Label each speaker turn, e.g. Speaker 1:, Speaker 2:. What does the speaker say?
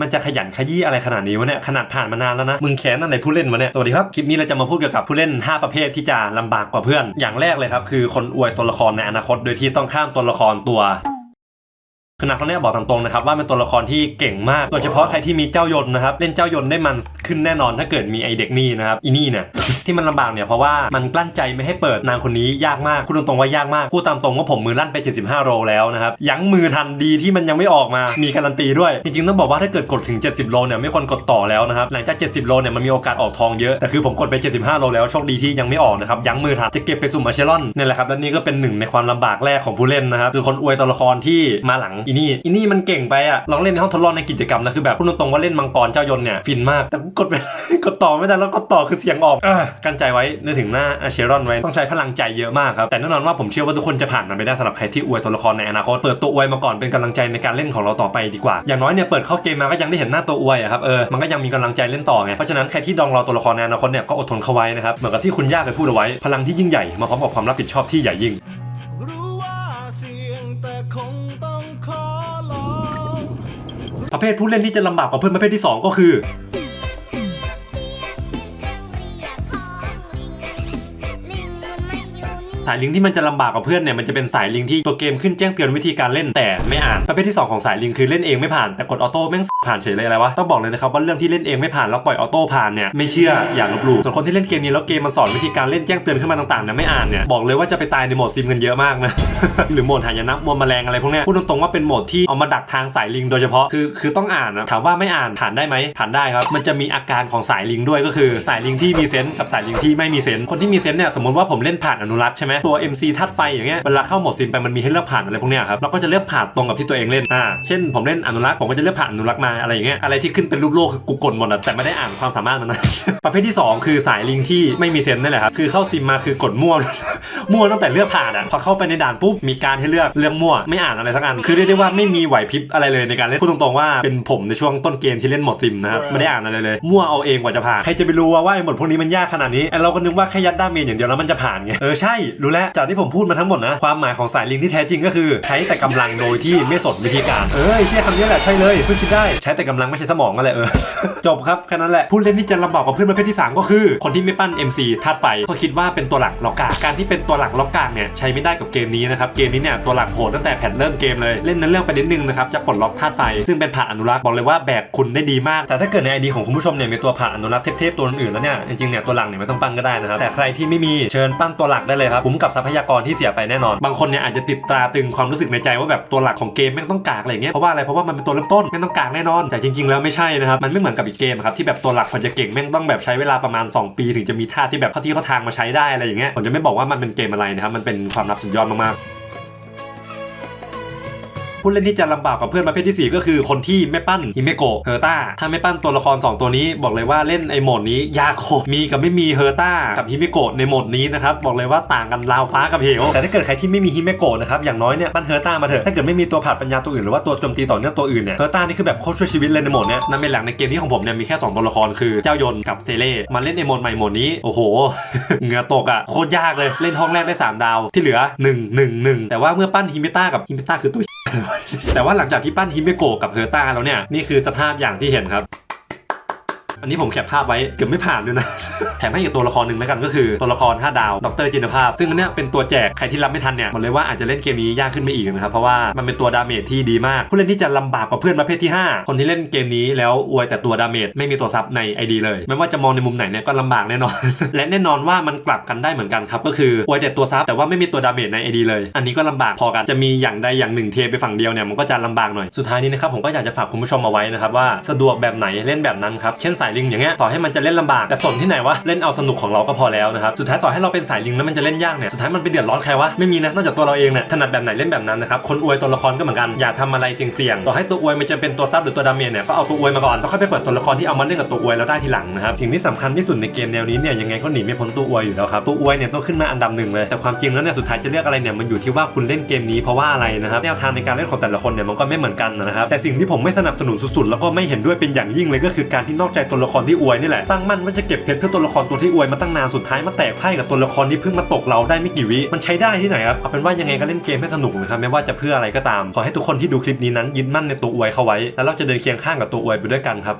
Speaker 1: มันจะขยันขยี้อะไรขนาดนี้วะเนี่ยขนาดผ่านมานานแล้วนะมึงแค้นตั้งแต่ผู้เล่นวะเนี่ยสวัสดีครับคลิปนี้เราจะมาพูดเกี่ยวกับผู้เล่น 5 ประเภทที่จะลำบากกว่าเพื่อน อย่างแรกเลยครับคือคนอวยตัวละครในอนาคต โดยที่ต้องข้ามตัวละครตัว คือนักเขาเนี่ยบอกตามตรงนะครับว่าเป็นตัวละครที่เก่งมากโดยเฉพาะใครที่มีเจ้ายนนะครับเล่นเจ้ายนได้มันขึ้นแน่นอนถ้าเกิดมีไอเด็กนี่นะครับอีนี่เนี่ยที่มันลำบากเนี่ยเพราะว่ามันกลั้นใจไม่ให้เปิดนางคนนี้ยากมากพูดตรงๆว่ายากมากพูดตามตรงว่าผมมือลั่นไป 75 โลแล้วนะครับยั้งมือทันดีที่มันยังไม่ออกมามีการันตีด้วย จริงๆต้องบอกว่าถ้าเกิดกดถึง 70 โลเนี่ยไม่ควรกดต่อแล้วนะครับหลังจาก 70 โลเนี่ยมันมีโอกาสออกทองเยอะแต่คือผมกดไป 75 โลแล้วโชคดีที่ยังไม่ออกนะครับยั้งมือทันจะเก็บไปสุ่มอาเชลอนนี่แหละครับและนี่ก็เป็นหนึ่งในความลำบากแรกของผู้เล่นนะครับคือคนอวยตัวละครที่มาหลังอีนี่อีนี่มันเก่งไปอะลองเล่นในห้องทดลองในกิจกรรมนะคือแบบพูดตรงๆว่าเล่นมังกรเจ้ายนต์เนี่ยฟินมากแต่กูกดไปกดต่อไม่ได้แล้วกดต่อคือเสียงออกอะกันใจไว้นึกถึงหน้าอาเชรอนไว้ต้องใช้พลังใจเยอะมากครับแต่แน่นอนว่าผมเชื่อว่าทุกคนจะผ่านมันไปได้สำหรับใครที่อวยตัวละครในอนาคตเปิดตัวอวยมาก่อนเป็นกำลังใจในการเล่นของเราต่อไปดีกว่า อย่างน้อยเนี่ยเปิดเข้าเกมมาก็ยังได้เห็นหน้าตัวอวยอะครับเออมันก็ยังมีกำลังใจเล่นต่อไงเพราะฉะนั้นใครที่ดองรอตัวละครในอนาคตเนี่ยก็อดทนเข้าไว้นะครับเหมือนกับที่คุณย่าเคยพูดเอาไว้พลังที่ยิ่งใหญ่มาพร้อมกับความรับผิดชอบที่ใหญ่ยิ่ง ประเภทผู้เล่นที่จะลำบากกว่าเพื่อนประเภทที่สองก็คือ สายลิงที่มันจะลำบากกว่าเพื่อนเนี่ยมันจะเป็นสายลิงที่ตัวเกมขึ้นแจ้งเตือนวิธีการเล่นแต่ไม่อ่านประเภทที่ 2 ของสายลิงคือเล่นเองไม่ผ่านแต่กดออโต้แม่งผ่านเฉยเลยอะไรวะต้องบอกเลยนะครับว่าเรื่องที่เล่นเองไม่ผ่านแล้วปล่อยออโต้ผ่านเนี่ยไม่เชื่ออย่าลบหลู่ส่วนคนที่เล่นเกมนี้แล้วเกมมันสอนวิธีการเล่นแจ้งเตือนขึ้นมาต่างๆเนี่ยไม่อ่านเนี่ยบอกเลยว่าจะไปตายในโหมดซิมกันเยอะมากนะหรือโหมดหายนะโหมดแมลงอะไรพวกเนี้ยพูดตรงๆว่าเป็นโหมดที่เอามาดักทางสายลิงโดยเฉพาะคือคือต้องอ่านนะถามว่าไม่อ่านผ่านได้ไหมผ่านได้ครับ มันจะมีอาการของสายลิงด้วยก็คือ สายลิงที่มีเซนส์กับสายลิงที่ไม่มีเซนส์คนที่มีเซนส์เนี่ยสมมติว่าผมเล่นผ่านอนุรักษ์ใช่ไหมตัว MC ทัดไฟอย่างเงี้ยเวลาเข้าโหมดซิมไปมันมีให้เลือกผ่านอะไรพวกเนี้ยครับเราก็จะเลือกผ่านตรงกับที่ตัวเองเล่นอ่าเช่นผมเล่นอนุรักษ์ผมก็จะเลือกผ่านอนุรักษ์มาอะไรอย่างเงี้ยอะไรที่ขึ้นเป็นรูปโลกคือกูกดหมดอะแต่ไม่ได้อ่านความสามารถมันนะประเภทที่สองคือสายลิงที่ไม่มีเซนนั่นแหละครับคือเข้าซิมมาคือกดมั่ว มั่วตั้งแต่เลือกผ่านอะพอเข้าไปในด่านปุ๊บมีการให้เลือกเรื่องมั่วไม่อ่านอะไรสักอันคือเรียกได้ว่าไม่มีไหวพริบอะไรเลยในการเล่นพูดตรงๆว่าเป็นผมในช่วงต้นเกมที่เล่นหมดซิมนะครับไม่ได้อ่านอะไรเลย มั่วเอาเองกว่าจะผ่านใครจะไปรู้ว่าว่าไอ้หมดพวกนี้มันยากขนาดนี้ไอ้เราก็นึกว่าแค่ยัดด้ามเมจอย่างเดียวแล้วมันจะผ่านไงเออใช่รู้แล้วจากที่ผมพูดมาทั้งหมดนะความหมายของสายลิงที่แท้จริงก็คือใช้แต่กำลังโดยที่ไม่สนวิธีการเออไอ้เชี่ยคำนี้แหละใช่เลยเพิ่งคิดได้ใช้แต่กำลังไม่ใช่สมองนั่นแหละเออจบครับแค่นั้นแหละผู้เล่นที่จะลำบากกว่าเพื่อนประเภทที่ 3 ก็คือ คนที่ไม่ปั้น MC ธาตุไฟก็คิดว่าเป็นตัวหลักล็อกกากการที่เป็น็นตัวหลักล็อกกลากเนี่ยใช้ไม่ได้กับเกมนี้นะครับเกมนี้เนี่ยตัวหลักโหดตั้งแต่แผ่นเริ่มเกมเลยเล่นในเรื่องไปนิดนึงนะครับจะปลดล็อกธาตุไฟซึ่งเป็นผ่าอนุรักษ์บอกเลยว่าแบกคุณได้ดีมาก แต่ถ้าเกิดในไอดีของคุณผู้ชมเนี่ยมีตัวผ่าอนุรักษ์เทพๆตัวอื่นแล้วเนี่ยจริงๆเนี่ยตัวหลักเนี่ยไม่ต้องปั้นก็ได้นะครับแต่ใครที่ไม่มีเชิญปั้นตัวหลักได้เลยครับคุ้มกับทรัพยากรที่เสียไปแน่นอน บางคนเนี่ยอาจจะติดตราตึงความรู้สึกในใจว่าแบบตัวหลักของเกมแม่ต้องกากอะไรเงี้ยเพราะว่าอะไรเพราะว่ามันเป็นตัวเริ่มต้นแม่ต้องกากแน่นอน แต่จริง ๆ แล้วไม่ใช่นะครับมันไม่เหมือนกับอีกเกมครับที่แบบตัวหลักพอจะเก่งแม่งต้องแบบใช้เวลาประมาณ 2 ปี ถึงจะมีท่าที่แบบเขาที่เขาทางมาใช้ได้อะไรอย่างเงี้ยผมจะไม่บอกว่ามันเป็นเกมอะไรนะครับ มันเป็นความลับสุดยอดมากๆ ผู้เล่นที่จะลำบากกว่าเพื่อนประเภทที่ 4 ก็คือคนที่ไม่ปั้นฮิเมโกะเฮอร์ต้าถ้าไม่ปั้นตัวละคร 2 ตัวนี้บอกเลยว่าเล่นไอ้โหมดนี้ยากโคมีกับไม่มีเฮอร์ต้ากับฮิเมโกะในโหมดนี้นะครับบอกเลยว่าต่างกันราวฟ้ากับเหวแต่ถ้าเกิดใครที่ไม่มีฮิเมโกะนะครับอย่างน้อยเนี่ยปั้นเฮอร์ต้ามาเถอะถ้าเกิดไม่มีตัวผาดปัญญาตัวอื่นหรือว่าตัวโจมตีต่อเนื่องตัวอื่นเนี่ยเฮอร์ต้านี่คือแบบโคตรช่วยชีวิตเลยในโหมดเนี้ยนั่นเป็นหลักในเกมที่ของผมเนี่ยมีแค่สองตัวละครคือเจ้ายนต์กับเซเล่มาเล่นในโหมดใหม่โหมดนี้โอ้โหเหงื่อตกอะโคตรยากเลยเล่นห้องแรกได้สามดาวที่เหลือหนึ่งหนึ่งหนึ่งแต่ว่าเมื่อปั้นฮิเมต้ากับฮิเมต้าคือตัวแต่ว่าหลังจากที่ปั้นฮิเมโกะกับเฮอร์ต้าแล้วเนี่ย นี่คือสภาพอย่างที่เห็นครับ อันนี้ผมแคปภาพไว้เกือบไม่ผ่านด้วยนะ แถมให้อีกตัวละครหนึ่งแล้วกันก็คือตัวละคร 5 ดาว ดรจินภาพ ซึ่งอันเนี้ยเป็นตัวแจก ใครที่รับไม่ทันเนี่ยบอกเลยว่าอาจจะเล่นเกมนี้ยากขึ้นไปอีกนะครับ เพราะว่ามันเป็นตัวดาเมจที่ดีมาก ผู้เล่นที่จะลำบากกว่าเพื่อนประเภทที่ 5 คนที่เล่นเกมนี้แล้วอวยแต่ตัวดาเมจไม่มีตัวซับใน ID เลย ไม่ว่าจะมองในมุมไหนเนี่ยก็ลำบากแน่นอน และแน่นอนว่ามันกลับกันได้เหมือนกันครับก็คืออวยแต่ตัวซับแต่ว่าไม่มีตัวดาเมจใน ID เลย อันนี้ก็ลำบากพอกันจะมีอย่างใดอย่างหนึ่งเทไปฝั่งเดียวเนี่ยมันก็จะลำบากหน่อยสุดท้ายนี้นะครับผมก็อยากจะฝากคุณผู้ชมเอาไว้นะครับว่าสะดวกแบบไหนเล่นแบบนั้นครับเช่นสายลิงอย่างเงี้ยต่อให้มันจะเล่นลำบากแต่สนที่ไหนวะเล่นเอาสนุกของเราก็พอแล้วนะครับสุดท้ายต่อให้เราเป็นสายลิงแล้วมันจะเล่นยากเนี่ยสุดท้ายมันไปเดือดร้อนใครวะไม่มีนะนอกจากตัวเราเองเนี่ยถนัดแบบไหนเล่นแบบนั้นนะครับคนอวยตัวละครก็เหมือนกันอย่าทำอะไรเสี่ยงๆต่อให้ตัวอวยมันจะเป็นตัวซับหรือตัวดาเมจเนี่ยก็เอาตัวอวยมาก่อนแล้วค่อยไปเปิดตัวละครที่เอามาเล่นกับตัวอวยแล้วได้ทีหลังนะครับสิ่งที่สำคัญที่สุดในเกมแนวนี้เนี่ยยังไงก็หนีไม่พ้นตัวอวยอยู่แล้วครับตัวอวยเนี่ยต้องขึ้นมาอันดับหนึ่งเลยแต่ความจริงแล้วเนี่ยสุดท้ายจะเลือกอะไรเนี่ยมันอยู่ที่ว่าคุณเล่นเกมนี้เพราะว่าอะไรนะครับแนวทางในการเล่นของแต่ละคนเนี่ยมันก็ไม่เหมือนกันนะครับแต่สิ่งที่ผมไม่สนับสนุนสุดๆแล้วก็ไม่เห็นด้วยเป็นอย่างยิ่งเลยก็คือการที่นอกใจตัวละครที่อวยนี่แหละตั้งมั่นว่าจะเก็บเพชรเพื่อตัวละครตัวที่อวยมาตั้งนานสุดท้ายมาแตกไพ่กับตัวละครที่เพิ่งมาตกเราได้ไม่กี่วิมันใช้ได้ที่ไหนครับเอาเป็นว่ายังไงก็เล่นเกมให้สนุกนะครับไม่ว่าจะเพื่ออะไรก็ตาม ขอให้ทุกคนที่ดูคลิปนี้นั้นยึดมั่นในตัวอวยเข้าไว้ แล้วเราจะเดินเคียงข้างกับตัวอวยไปด้วยกันครับ